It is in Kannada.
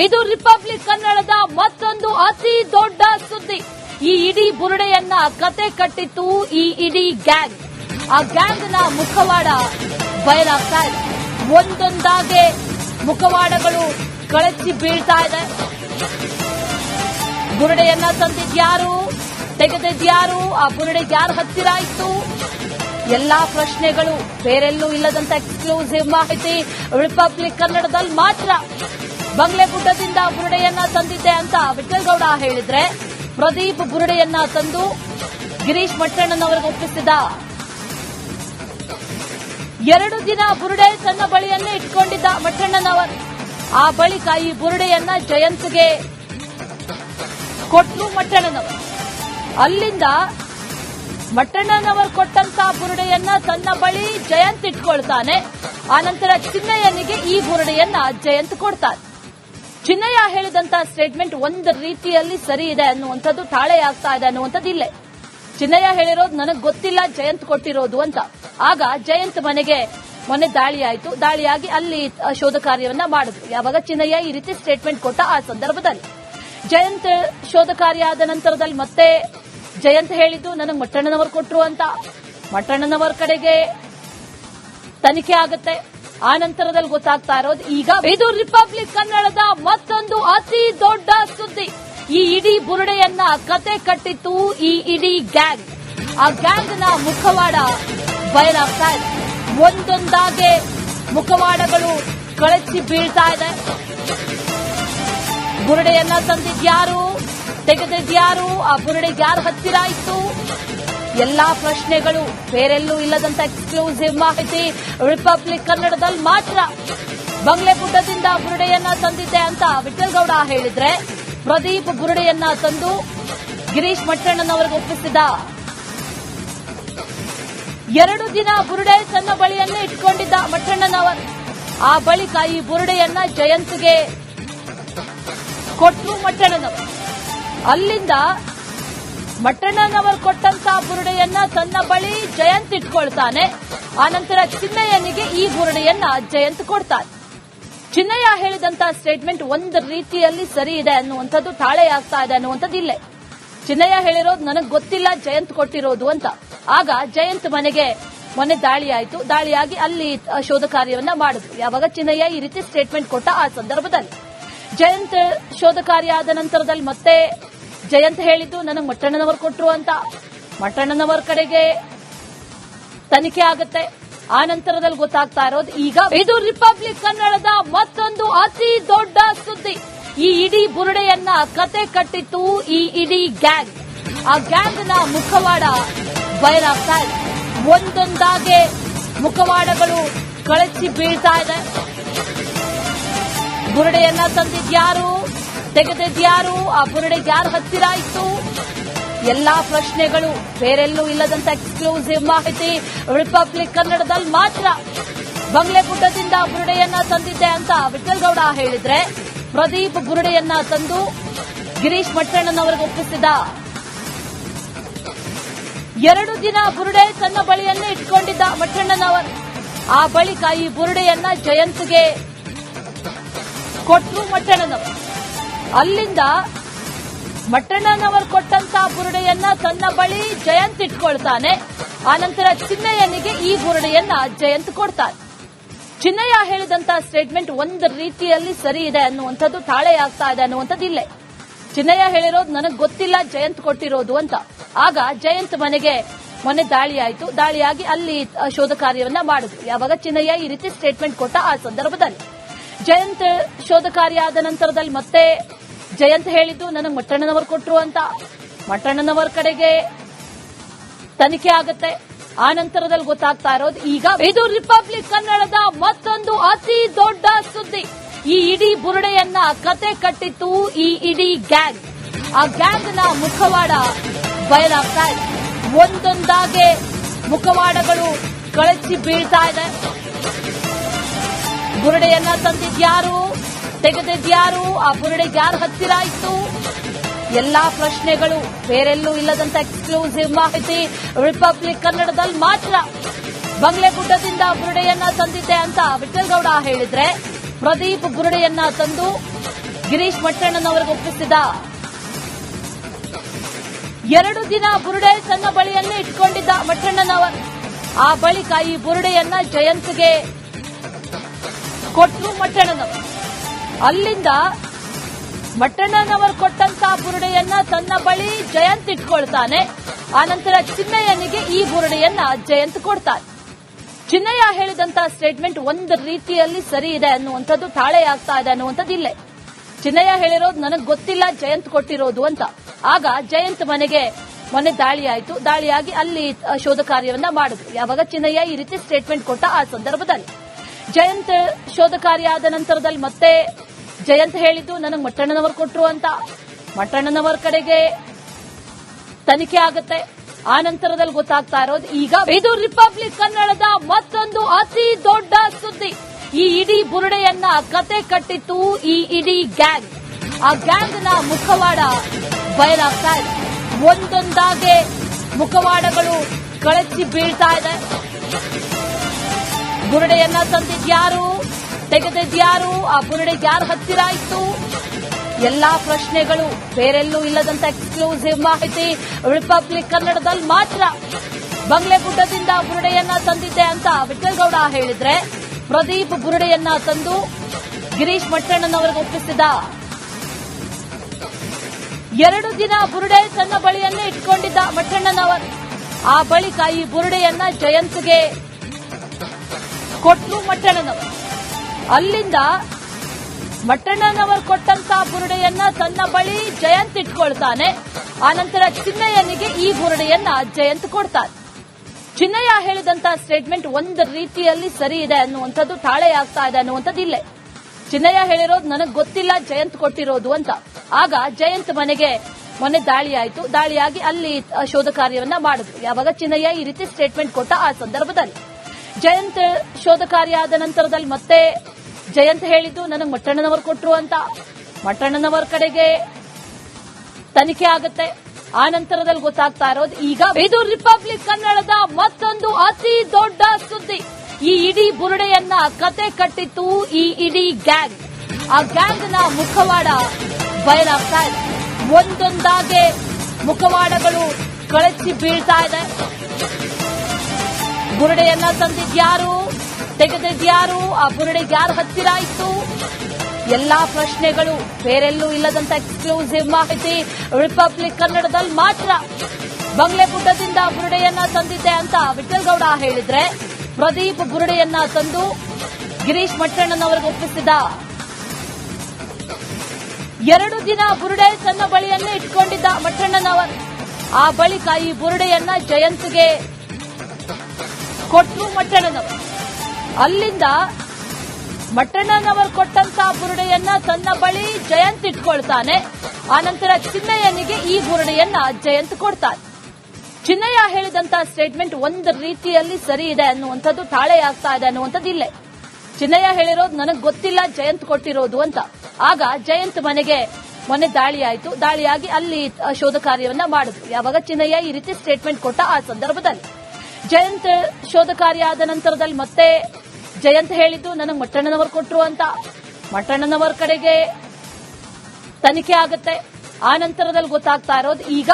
ಇದು ರಿಪಬ್ಲಿಕ್ ಕನ್ನಡದ ಮತ್ತೊಂದು ಅತಿ ದೊಡ್ಡ ಸುದ್ದಿ. ಈ ಇಡೀ ಬುರುಡೆಯನ್ನ ಕತೆ ಕಟ್ಟಿತ್ತು ಈ ಇಡೀ ಗ್ಯಾಂಗ್. ಆ ಗ್ಯಾಂಗ್ನ ಮುಖವಾಡ ಬಯಲಾಗ್ತಾ ಇದೆ. ಒಂದೊಂದಾಗೆ ಮುಖವಾಡಗಳು ಕಳಚಿ ಬೀಳ್ತಾ ಇದೆ. ಬುರುಡೆಯನ್ನ ತಂದಿದ್ಯಾರು ತೆಗೆದಿದ್ಯಾರು ಆ ಬುರುಡೆ ಯಾರು ಹತ್ತಿರ ಇತ್ತು ಎಲ್ಲಾ ಪ್ರಶ್ನೆಗಳು ಬೇರೆಲ್ಲೂ ಇಲ್ಲದಂತ ಎಕ್ಸ್ಕ್ಲೂಸಿವ್ ಮಾಹಿತಿ ರಿಪಬ್ಲಿಕ್ ಕನ್ನಡದಲ್ಲಿ ಮಾತ್ರ. ಬಂಗ್ಲೆಗುಡ್ಡದಿಂದ ಬುರುಡೆಯನ್ನ ತಂದಿದ್ದೆ ಅಂತ ವಿಠಲ್ಗೌಡ ಹೇಳಿದ್ರೆ, ಪ್ರದೀಪ್ ಬುರುಡೆಯನ್ನ ತಂದು ಗಿರೀಶ್ ಮಟ್ಟಣ್ಣನವರಿಗೆ ಒಪ್ಪಿಸಿದ. ಎರಡು ದಿನ ಬುರುಡೆ ತನ್ನ ಬಳಿಯನ್ನೇ ಇಟ್ಕೊಂಡಿದ್ದ ಮಟ್ಟಣ್ಣನವರು. ಆ ಬಳಿಕ ಈ ಬುರುಡೆಯನ್ನ ಜಯಂತ್ಗೆ ಕೊಟ್ಟು ಮಟ್ಟಣ್ಣನವರು. ಅಲ್ಲಿಂದ ಮಟ್ಟಣ್ಣನವರು ಕೊಟ್ಟಂತ ಬುರುಡೆಯನ್ನ ತನ್ನ ಬಳಿ ಜಯಂತ್ ಇಟ್ಕೊಳ್ತಾನೆ. ಆನಂತರ ಚಿನ್ನಯ್ಯನಿಗೆ ಈ ಬುರುಡೆಯನ್ನ ಜಯಂತ್ ಕೊಡ್ತಾನೆ. ಚಿನ್ನಯ್ಯ ಹೇಳಿದಂತಹ ಸ್ಟೇಟ್ಮೆಂಟ್ ಒಂದು ರೀತಿಯಲ್ಲಿ ಸರಿ ಇದೆ ಅನ್ನುವಂಥದ್ದು ತಾಳೆ ಆಗ್ತಾ ಇದೆ ಅನ್ನುವಂಥದ್ದು ಇಲ್ಲೇ. ಚಿನ್ನಯ್ಯ ಹೇಳಿರೋದು ನನಗೆ ಗೊತ್ತಿಲ್ಲ, ಜಯಂತ್ ಕೊಟ್ಟಿರೋದು ಅಂತ. ಆಗ ಜಯಂತ್ ಮನೆಗೆ ಮೊನ್ನೆ ದಾಳಿ ಆಯಿತು. ದಾಳಿಯಾಗಿ ಅಲ್ಲಿ ಶೋಧ ಕಾರ್ಯವನ್ನ ಮಾಡಿದ್ರು. ಯಾವಾಗ ಚಿನ್ನಯ್ಯ ಈ ರೀತಿ ಸ್ಟೇಟ್ಮೆಂಟ್ ಕೊಟ್ಟ ಆ ಸಂದರ್ಭದಲ್ಲಿ. ಜಯಂತ್ ಶೋಧ ಕಾರ್ಯ ಆದ ನಂತರದಲ್ಲಿ ಮತ್ತೆ ಜಯಂತ್ ಹೇಳಿದ್ದು, ನನಗೆ ಮಟ್ಟಣ್ಣನವರು ಕೊಟ್ಟರು ಅಂತ. ಮಟ್ಟಣ್ಣನವರ ಕಡೆಗೆ ತನಿಖೆ ಆಗುತ್ತೆ. ಆ ನಂತರದಲ್ಲಿ ಗೊತ್ತಾಗ್ತಾ ಇರೋದು ಈಗ ಇದು ರಿಪಬ್ಲಿಕ್ ಕನ್ನಡದ ಮತ್ತೊಂದು ಅತಿ ದೊಡ್ಡ ಸುದ್ದಿ. ಈ ಇಡೀ ಬುರುಡೆಯನ್ನ ಕತೆ ಕಟ್ಟಿತ್ತು ಈ ಇಡೀ ಗ್ಯಾಂಗ್ ಆ ಗ್ಯಾಂಗ್ನ ಮುಖವಾಡ ಬಯಲಾಗ್ತಾ ಇದೆ ಒಂದೊಂದಾಗೆ ಮುಖವಾಡಗಳು ಕಳಚಿ ಬೀಳ್ತಾ ಇದೆ. ಬುರುಡೆಯನ್ನ ತಂದಿದ್ಯಾರು ತೆಗೆದಿದ್ಯಾರು ಆ ಬುರುಡೆಗೆ ಯಾರು ಹತ್ತಿರ ಇತ್ತು ಎಲ್ಲಾ ಪ್ರಶ್ನೆಗಳು ಬೇರೆಲ್ಲೂ ಇಲ್ಲದಂತ ಎಕ್ಸ್ಕ್ಲೂಸಿವ್ ಮಾಹಿತಿ ರಿಪಬ್ಲಿಕ್ ಕನ್ನಡದಲ್ಲಿ ಮಾತ್ರ. ಬಂಗ್ಲೆ ಗುಡ್ಡದಿಂದ ಬುರುಡೆಯನ್ನ ತಂದಿದ್ದೆ ಅಂತ ವಿಠಲ್ಗೌಡ ಹೇಳಿದ್ರೆ, ಪ್ರದೀಪ್ ಬುರುಡೆಯನ್ನ ತಂದು ಗಿರೀಶ್ ಮಟ್ಟಣ್ಣನವರಿಗೆ ಒಪ್ಪಿಸಿದ. ಎರಡು ದಿನ ಬುರುಡೆ ತನ್ನ ಬಳಿಯನ್ನೇ ಇಟ್ಕೊಂಡಿದ್ದ ಮಟ್ಟಣ್ಣನವರು. ಆ ಬಳಿಕ ಈ ಬುರುಡೆಯನ್ನ ಜಯಂತಿಗೆ ಕೊಟ್ಟು ಮಟ್ಟಣ್ಣನವರು. ಅಲ್ಲಿಂದ ಮಟ್ಟಣ್ಣನವರು ಕೊಟ್ಟಂತ ಬುರುಡೆಯನ್ನ ತನ್ನ ಬಳಿ ಜಯಂತ್ ಇಟ್ಕೊಳ್ತಾನೆ. ಆನಂತರ ಚಿನ್ನಯ್ಯನಿಗೆ ಈ ಬುರುಡೆಯನ್ನ ಜಯಂತ್ ಕೊಡ್ತಾನೆ. ಚಿನ್ನಯ್ಯ ಹೇಳಿದಂತ ಸ್ಟೇಟ್ಮೆಂಟ್ ಒಂದು ರೀತಿಯಲ್ಲಿ ಸರಿ ಇದೆ ಅನ್ನುವಂಥದ್ದು ತಾಳೆ ಆಗ್ತಾ ಇದೆ ಅನ್ನುವಂಥದ್ದು ಇಲ್ಲೇ. ಚಿನ್ನಯ್ಯ ಹೇಳಿರೋದು ನನಗೆ ಗೊತ್ತಿಲ್ಲ, ಜಯಂತ್ ಕೊಟ್ಟಿರೋದು ಅಂತ. ಆಗ ಜಯಂತ್ ಮನೆಗೆ ಮೊನ್ನೆ ದಾಳಿ ಆಯಿತು. ದಾಳಿಯಾಗಿ ಅಲ್ಲಿ ಶೋಧ ಕಾರ್ಯವನ್ನ ಮಾಡಿದ್ರು. ಯಾವಾಗ ಚಿನ್ನಯ್ಯ ಈ ರೀತಿ ಸ್ಟೇಟ್ಮೆಂಟ್ ಕೊಟ್ಟ ಆ ಸಂದರ್ಭದಲ್ಲಿ. ಜಯಂತ್ ಶೋಧ ಕಾರ್ಯ ಆದ ನಂತರದಲ್ಲಿ ಮತ್ತೆ ಜಯಂತ್ ಹೇಳಿದ್ದು ನನಗೆ ಮಟ್ಟಣ್ಣನವರು ಕೊಟ್ಟರು ಅಂತ. ಮಟ್ಟಣ್ಣನವರ ಕಡೆಗೆ ತನಿಖೆ ಆಗುತ್ತೆ. ಆ ನಂತರದಲ್ಲಿ ಗೊತ್ತಾಗ್ತಾ ಇರೋದು ಈಗ ಇದು ರಿಪಬ್ಲಿಕ್ ಕನ್ನಡದ ಮತ್ತೊಂದು ಅತಿ ದೊಡ್ಡ ಸುದ್ದಿ. ಈ ಇಡೀ ಬುರುಡೆಯನ್ನ ಕತೆ ಕಟ್ಟಿತ್ತು ಈ ಇಡೀ ಗ್ಯಾಂಗ್. ಆ ಗ್ಯಾಂಗ್ನ ಮುಖವಾಡ ಬಯಲಾಗ್ತಾ ಇದೆ. ಒಂದೊಂದಾಗೆ ಮುಖವಾಡಗಳು ಕಳಚಿ ಬೀಳ್ತಾ ಇದೆ. ಬುರುಡೆಯನ್ನ ತಂದಿದ್ಯಾರು ತೆಗೆದಿದ್ಯಾರು ಆ ಬುರುಡೆಗೆ ಯಾರು ಹತ್ತಿರ ಇತ್ತು ಎಲ್ಲಾ ಪ್ರಶ್ನೆಗಳು ಬೇರೆಲ್ಲೂ ಇಲ್ಲದಂತ ಎಕ್ಸ್ಕ್ಲೂಸಿವ್ ಮಾಹಿತಿ ರಿಪಬ್ಲಿಕ್ ಕನ್ನಡದಲ್ಲಿ ಮಾತ್ರ ಬಂಗ್ಲೆಗುಡ್ಡದಿಂದ ಬುರುಡೆಯನ್ನ ತಂದಿದ್ದೆ ಅಂತ ವಿಠಲ್ಗೌಡ ಹೇಳಿದ್ರೆ, ಪ್ರದೀಪ್ ಬುರುಡೆಯನ್ನ ತಂದು ಗಿರೀಶ್ ಮಟ್ಟಣ್ಣನವರಿಗೆ ಒಪ್ಪಿಸಿದ. ಎರಡು ದಿನ ಬುರುಡೆ ತನ್ನ ಬಳಿಯನ್ನೇ ಇಟ್ಕೊಂಡಿದ್ದ ಮಟ್ಟಣ್ಣನವರ್. ಆ ಬಳಿಕ ಈ ಬುರುಡೆಯನ್ನ ಜಯಂತ್ಗೆ ಕೊಟ್ಟು ಮಟ್ಟಣ್ಣನವರು. ಅಲ್ಲಿಂದ ಮಟ್ಟಣ್ಣನವರು ಕೊಟ್ಟಂತ ಬುರುಡೆಯನ್ನ ತನ್ನ ಬಳಿ ಜಯಂತ್ ಇಟ್ಕೊಳ್ತಾನೆ. ಆನಂತರ ಚಿನ್ನಯ್ಯನಿಗೆ ಈ ಬುರುಡೆಯನ್ನ ಜಯಂತ್ ಕೊಡ್ತಾನೆ. ಚಿನ್ನಯ್ಯ ಹೇಳಿದಂತ ಸ್ಟೇಟ್ಮೆಂಟ್ ಒಂದು ರೀತಿಯಲ್ಲಿ ಸರಿ ಇದೆ ಅನ್ನುವಂಥದ್ದು ತಾಳೆ ಆಗ್ತಾ ಇದೆ ಅನ್ನುವಂಥದ್ದು ಇಲ್ಲೇ. ಚಿನ್ನಯ್ಯ ಹೇಳಿರೋದು ನನಗೆ ಗೊತ್ತಿಲ್ಲ, ಜಯಂತ್ ಕೊಟ್ಟಿರೋದು ಅಂತ. ಆಗ ಜಯಂತ್ ಮನೆಗೆ ಮೊನ್ನೆ ದಾಳಿ ಆಯಿತು. ದಾಳಿಯಾಗಿ ಅಲ್ಲಿ ಶೋಧ ಕಾರ್ಯವನ್ನ ಮಾಡಿದ್ರು ಯಾವಾಗ ಚಿನ್ನಯ್ಯ ಈ ರೀತಿ ಸ್ಟೇಟ್ಮೆಂಟ್ ಕೊಟ್ಟ ಆ ಸಂದರ್ಭದಲ್ಲಿ. ಜಯಂತ್ ಶೋಧ ಕಾರ್ಯ ಆದ ನಂತರದಲ್ಲಿ ಮತ್ತೆ ಜಯಂತ್ ಹೇಳಿದ್ದು ನನಗೆ ಮಟ್ಟಣ್ಣನವರು ಕೊಟ್ಟರು ಅಂತ. ಮಟ್ಟಣ್ಣನವರ ಕಡೆಗೆ ತನಿಖೆ ಆಗುತ್ತೆ. ಆ ನಂತರದಲ್ಲಿ ಗೊತ್ತಾಗ್ತಾ ಇರೋದು ಈಗ ಇದು ರಿಪಬ್ಲಿಕ್ ಕನ್ನಡದ ಮತ್ತೊಂದು ಅತಿ ದೊಡ್ಡ ಸುದ್ದಿ. ಈ ಇಡೀ ಬುರುಡೆಯನ್ನ ಕತೆ ಕಟ್ಟಿತ್ತು ಈ ಇಡೀ ಗ್ಯಾಂಗ್. ಆ ಗ್ಯಾಂಗ್ನ ಮುಖವಾಡ ಬಯಲಾಗ್ತಾ ಇದೆ. ಒಂದೊಂದಾಗೆ ಮುಖವಾಡಗಳು ಕಳಚಿ ಬೀಳ್ತಾ ಇದೆ. ಬುರುಡೆಯನ್ನ ತಂದಿದ್ಯಾರು ತೆಗೆದಿದ್ಯಾರು ಆ ಬುರುಡೆಗೆ ಯಾರು ಹತ್ತಿರ ಇತ್ತು ಎಲ್ಲಾ ಪ್ರಶ್ನೆಗಳು, ಬೇರೆಲ್ಲೂ ಇಲ್ಲದಂತ ಎಕ್ಸ್ಕ್ಲೂಸಿವ್ ಮಾಹಿತಿ ರಿಪಬ್ಲಿಕ್ ಕನ್ನಡದಲ್ಲಿ ಮಾತ್ರ. ಬಂಗ್ಲೆಗುಡ್ಡದಿಂದ ಬುರುಡೆಯನ್ನ ತಂದಿದ್ದೆ ಅಂತ ವಿಠಲ್ಗೌಡ ಹೇಳಿದ್ರೆ, ಪ್ರದೀಪ್ ಬುರುಡೆಯನ್ನ ತಂದು ಗಿರೀಶ್ ಮಟ್ಟಣ್ಣನವರಿಗೆ ಒಪ್ಪಿಸಿದ. ಎರಡು ದಿನ ಬುರುಡೆ ತನ್ನ ಬಳಿಯನ್ನೇ ಇಟ್ಕೊಂಡಿದ್ದ ಮಟ್ಟಣ್ಣನವರ್. ಆ ಬಳಿಕ ಈ ಬುರುಡೆಯನ್ನ ಜಯಂತ್ಗೆ ಕೊಟ್ಟರು ಮಟ್ಟಣ್ಣನವರು. ಅಲ್ಲಿಂದ ಮಟ್ಟಣ್ಣನವರು ಕೊಟ್ಟಂತ ಬುರುಡೆಯನ್ನ ತನ್ನ ಬಳಿ ಜಯಂತ್ ಇಟ್ಕೊಳ್ತಾನೆ. ಆನಂತರ ಚಿನ್ನಯ್ಯನಿಗೆ ಈ ಬುರುಡೆಯನ್ನ ಜಯಂತ್ ಕೊಡ್ತಾನೆ. ಚಿನ್ನಯ್ಯ ಹೇಳಿದಂತ ಸ್ಟೇಟ್ಮೆಂಟ್ ಒಂದು ರೀತಿಯಲ್ಲಿ ಸರಿ ಇದೆ ಅನ್ನುವಂಥದ್ದು, ತಾಳೆ ಆಗ್ತಾ ಇದೆ ಅನ್ನುವಂಥದ್ದು ಇಲ್ಲೇ. ಚಿನ್ನಯ್ಯ ಹೇಳಿರೋದು ನನಗೆ ಗೊತ್ತಿಲ್ಲ, ಜಯಂತ್ ಕೊಟ್ಟಿರೋದು ಅಂತ. ಆಗ ಜಯಂತ್ ಮನೆಗೆ ಮೊನ್ನೆ ದಾಳಿ ಆಯಿತು. ದಾಳಿಯಾಗಿ ಅಲ್ಲಿ ಶೋಧ ಕಾರ್ಯವನ್ನ ಮಾಡಿದ್ರು. ಯಾವಾಗ ಚಿನ್ನಯ್ಯ ಈ ರೀತಿ ಸ್ಟೇಟ್ಮೆಂಟ್ ಕೊಟ್ಟ ಆ ಸಂದರ್ಭದಲ್ಲಿ. ಜಯಂತ್ ಶೋಧ ಕಾರ್ಯ ಆದ ನಂತರದಲ್ಲಿ ಮತ್ತೆ ಜಯಂತ್ ಹೇಳಿದ್ದು, ನನಗೆ ಮಟ್ಟಣ್ಣನವರು ಕೊಟ್ಟರು ಅಂತ. ಮಟ್ಟಣ್ಣನವರ ಕಡೆಗೆ ತನಿಖೆ ಆಗುತ್ತೆ. ಆ ನಂತರದಲ್ಲಿ ಗೊತ್ತಾಗ್ತಾ ಇರೋದು, ಈಗ ಇದು ರಿಪಬ್ಲಿಕ್ ಕನ್ನಡದ ಮತ್ತೊಂದು ಅತಿ ದೊಡ್ಡ ಸುದ್ದಿ. ಈ ಇಡೀ ಬುರುಡೆಯನ್ನ ಕತೆ ಕಟ್ಟಿತ್ತು ಈ ಇಡೀ ಗ್ಯಾಂಗ್. ಆ ಗ್ಯಾಂಗ್ನ ಮುಖವಾಡ ಬಯಲಾಗ್ತಾ ಇದೆ. ಒಂದೊಂದಾಗೆ ಮುಖವಾಡಗಳು ಕಳಚಿ ಬೀಳ್ತಾ ಇದೆ. ಬುರುಡೆಯನ್ನ ತಂದಿದ್ಯಾರು ತೆಗೆದಿದ್ಯಾರು? ಆ ಬುರುಡೆ ಯಾರು ಹತ್ತಿರ ಇತ್ತು. ಎಲ್ಲಾ ಪ್ರಶ್ನೆಗಳು ಬೇರೆಲ್ಲೂ ಇಲ್ಲದಂತ ಎಕ್ಸ್ಕ್ಲೂಸಿವ್ ಮಾಹಿತಿ ರಿಪಬ್ಲಿಕ್ ಕನ್ನಡದಲ್ಲಿ ಮಾತ್ರ. ಬಂಗ್ಲೆಗುಡ್ಡದಿಂದ ಬುರುಡೆಯನ್ನ ತಂದಿದ್ದೆ ಅಂತ ವಿಠಲ್ಗೌಡ ಹೇಳಿದ್ರೆ, ಪ್ರದೀಪ್ ಬುರುಡೆಯನ್ನ ತಂದು ಗಿರೀಶ್ ಮಟ್ಟಣ್ಣನವರಿಗೆ ಒಪ್ಪಿಸಿದ. ಎರಡು ದಿನ ಬುರುಡೆ ತನ್ನ ಬಳಿಯನ್ನೇ ಇಟ್ಕೊಂಡಿದ್ದ ಮಟ್ಟಣ್ಣನವರು ಆ ಬಳಿಕ ಈ ಬುರುಡೆಯನ್ನ ಜಯಂತ್ಗೆ ಕೊಟ್ಟು ಮಟ್ಟಣ್ಣನವರು. ಅಲ್ಲಿಂದ ಮಟ್ಟಣ್ಣನವರು ಕೊಟ್ಟಂತ ಬುರುಡೆಯನ್ನ ತನ್ನ ಬಳಿ ಜಯಂತ್ ಇಟ್ಕೊಳ್ತಾನೆ. ಆ ನಂತರ ಚಿನ್ನಯ್ಯನಿಗೆ ಈ ಬುರುಡೆಯನ್ನ ಜಯಂತ್ ಕೊಡ್ತಾನೆ. ಚಿನ್ನಯ್ಯ ಹೇಳಿದಂತ ಸ್ಟೇಟ್ಮೆಂಟ್ ಒಂದು ರೀತಿಯಲ್ಲಿ ಸರಿ ಇದೆ ಅನ್ನುವಂಥದ್ದು ತಾಳೆ ಆಗ್ತಾ ಇದೆ ಅನ್ನುವಂಥದ್ದು ಇಲ್ಲೇ. ಚಿನ್ನಯ್ಯ ಹೇಳಿರೋದು ನನಗೆ ಗೊತ್ತಿಲ್ಲ, ಜಯಂತ್ ಕೊಟ್ಟಿರೋದು ಅಂತ. ಆಗ ಜಯಂತ್ ಮನೆಗೆ ಮೊನ್ನೆ ದಾಳಿ ಆಯಿತು. ದಾಳಿಯಾಗಿ ಅಲ್ಲಿ ಶೋಧ ಕಾರ್ಯವನ್ನ ಮಾಡಿದ್ರು. ಯಾವಾಗ ಚಿನ್ನಯ್ಯ ಈ ರೀತಿ ಸ್ಟೇಟ್ಮೆಂಟ್ ಕೊಟ್ಟ ಆ ಸಂದರ್ಭದಲ್ಲಿ. ಜಯಂತ್ ಶೋಧ ಕಾರ್ಯ ಆದ ನಂತರದಲ್ಲಿ ಮತ್ತೆ ಜಯಂತ್ ಹೇಳಿದ್ದು ನನಗೆ ಮಟ್ಟಣ್ಣನವರು ಕೊಟ್ರು ಅಂತ. ಮಟ್ಟಣ್ಣನವರ ಕಡೆಗೆ ತನಿಖೆ ಆಗುತ್ತೆ. ಆ ನಂತರದಲ್ಲಿ ಗೊತ್ತಾಗ್ತಾ ಇರೋದು, ಈಗ ಇದು ರಿಪಬ್ಲಿಕ್ ಕನ್ನಡದ ಮತ್ತೊಂದು ಅತಿ ದೊಡ್ಡ ಸುದ್ದಿ. ಈ ಇಡೀ ಬುರುಡೆಯನ್ನ ಕತೆ ಕಟ್ಟಿತ್ತು ಈ ಇಡೀ ಗ್ಯಾಂಗ್. ಆ ಗ್ಯಾಂಗ್ನ ಮುಖವಾಡ ಬಯಲಾಗ್ತಾ ಇದೆ. ಒಂದೊಂದಾಗೆ ಮುಖವಾಡಗಳು ಕಳಚಿ ಬೀಳ್ತಾ ಇದೆ. ಬುರುಡೆಯನ್ನ ತಂದಿದ್ಯಾರು ತೆಗೆದಿದ್ಯಾರು ಆ ಬುರುಡೆಗೆ ಯಾರು ಹತ್ತಿರ ಇತ್ತು ಎಲ್ಲಾ ಪ್ರಶ್ನೆಗಳು ಬೇರೆಲ್ಲೂ ಇಲ್ಲದಂತ ಎಕ್ಸ್ಕ್ಲೂಸಿವ್ ಮಾಹಿತಿ ರಿಪಬ್ಲಿಕ್ ಕನ್ನಡದಲ್ಲಿ ಮಾತ್ರ. ಬಂಗ್ಲೆಗುಡ್ಡದಿಂದ ಬುರುಡೆಯನ್ನ ತಂದಿದ್ದೆ ಅಂತ ವಿಠಲ್ಗೌಡ ಹೇಳಿದ್ರೆ, ಪ್ರದೀಪ್ ಬುರುಡೆಯನ್ನ ತಂದು ಗಿರೀಶ್ ಮಟ್ಟಣ್ಣನವರಿಗೆ ಒಪ್ಪಿಸಿದ. ಎರಡು ದಿನ ಬುರುಡೆ ತನ್ನ ಬಳಿಯನ್ನೇ ಇಟ್ಕೊಂಡಿದ್ದ ಮಟ್ಟಣ್ಣನವರು. ಆ ಬಳಿಕ ಈ ಬುರುಡೆಯನ್ನ ಜಯಂತ್ಗೆ ಕೊಟ್ಟರು ಮಟ್ಟಣ್ಣನವರು. ಅಲ್ಲಿಂದ ಮಟ್ಟಣ್ಣನವರು ಕೊಟ್ಟಂತ ಬುರುಡೆಯನ್ನ ತನ್ನ ಬಳಿ ಜಯಂತ್ ಇಟ್ಕೊಳ್ತಾನೆ. ಆನಂತರ ಚಿನ್ನಯ್ಯನಿಗೆ ಈ ಬುರುಡೆಯನ್ನ ಜಯಂತ್ ಕೊಡ್ತಾನೆ. ಚಿನ್ನಯ್ಯ ಹೇಳಿದಂತ ಸ್ಟೇಟ್ಮೆಂಟ್ ಒಂದು ರೀತಿಯಲ್ಲಿ ಸರಿ ಇದೆ ಅನ್ನುವಂಥದ್ದು, ತಾಳೆ ಆಗ್ತಾ ಇದೆ ಅನ್ನುವಂಥದ್ದು ಇಲ್ಲೇ. ಚಿನ್ನಯ್ಯ ಹೇಳಿರೋದು ನನಗೆ ಗೊತ್ತಿಲ್ಲ, ಜಯಂತ್ ಕೊಟ್ಟಿರೋದು ಅಂತ. ಆಗ ಜಯಂತ್ ಮನೆಗೆ ಮೊನ್ನೆ ದಾಳಿ ಆಯಿತು. ದಾಳಿಯಾಗಿ ಅಲ್ಲಿ ಶೋಧ ಕಾರ್ಯವನ್ನ ಮಾಡಿದ್ರು ಯಾವಾಗ ಚಿನ್ನಯ್ಯ ಈ ರೀತಿ ಸ್ಟೇಟ್ಮೆಂಟ್ ಕೊಟ್ಟ ಆ ಸಂದರ್ಭದಲ್ಲಿ. ಜಯಂತ್ ಶೋಧ ಕಾರ್ಯ ಆದ ನಂತರದಲ್ಲಿ ಮತ್ತೆ ಜಯಂತ್ ಹೇಳಿದ್ದು, ನನಗೆ ಮಟ್ಟಣ್ಣನವರು ಕೊಟ್ರು ಅಂತ. ಮಟ್ಟಣ್ಣನವರ ಕಡೆಗೆ ತನಿಖೆ ಆಗುತ್ತೆ. ಆ ನಂತರದಲ್ಲಿ ಗೊತ್ತಾಗ್ತಾ ಇರೋದು. ಈಗ